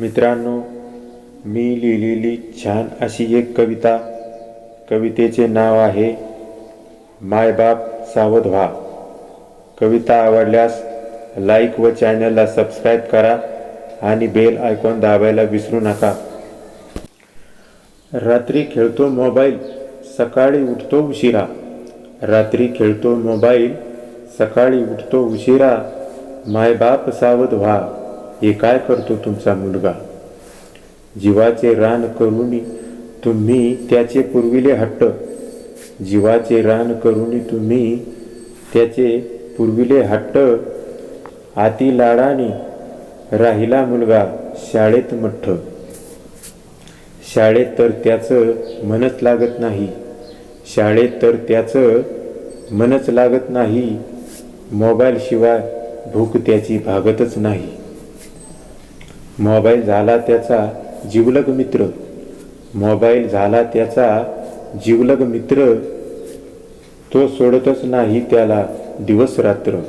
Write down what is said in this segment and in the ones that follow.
मित्रांनो मी लिहिलेली छान अशी एक कविता कवितेचे नाव आहे मायबाप सावध व्हा. कविता आवडल्यास लाईक व चॅनलला सबस्क्राईब करा आणि बेल आयकॉन दाबायला विसरू नका. रात्री खेळतो मोबाईल सकाळी उठतो उशिरा. रात्री खेळतो मोबाईल सकाळी उठतो उशिरा. मायबाप सावध व्हा. हे काय करतो तुमचा मुलगा? जीवाचे रान करून तुम्ही त्याचे पुरविले हट्ट. जीवाचे रान करून तुम्ही त्याचे पुरविले हट्ट. आती लाडाने राहिला मुलगा शाळेत मठ्ठ. शाळेत तर त्याचं मनच लागत नाही. शाळेत तर त्याचं मनच लागत नाही. मोबाईलशिवाय भूक त्याची भागतच नाही. मोबाईल झाला त्याचा जिवलग मित्र. मोबाईल झाला त्याचा जिवलग मित्र. तो सोडतच नाही त्याला दिवस रात्र.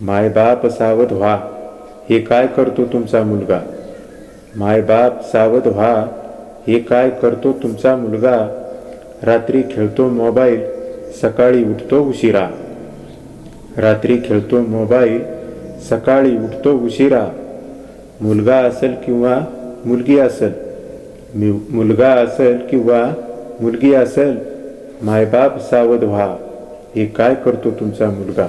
मायबाप सावध व्हा. हे काय करतो तुमचा मुलगा? मायबाप सावध व्हा. हे काय करतो तुमचा मुलगा? रात्री खेळतो मोबाईल सकाळी उठतो उशिरा. रात्री खेळतो मोबाईल सकाळी उठतो उशिरा. मुलगा असेल किंवा मुलगी असेल. मु- मुलगा असेल किंवा मुलगी असेल मायबाप सावध व्हा. हे काय करतो तुमचा मुलगा?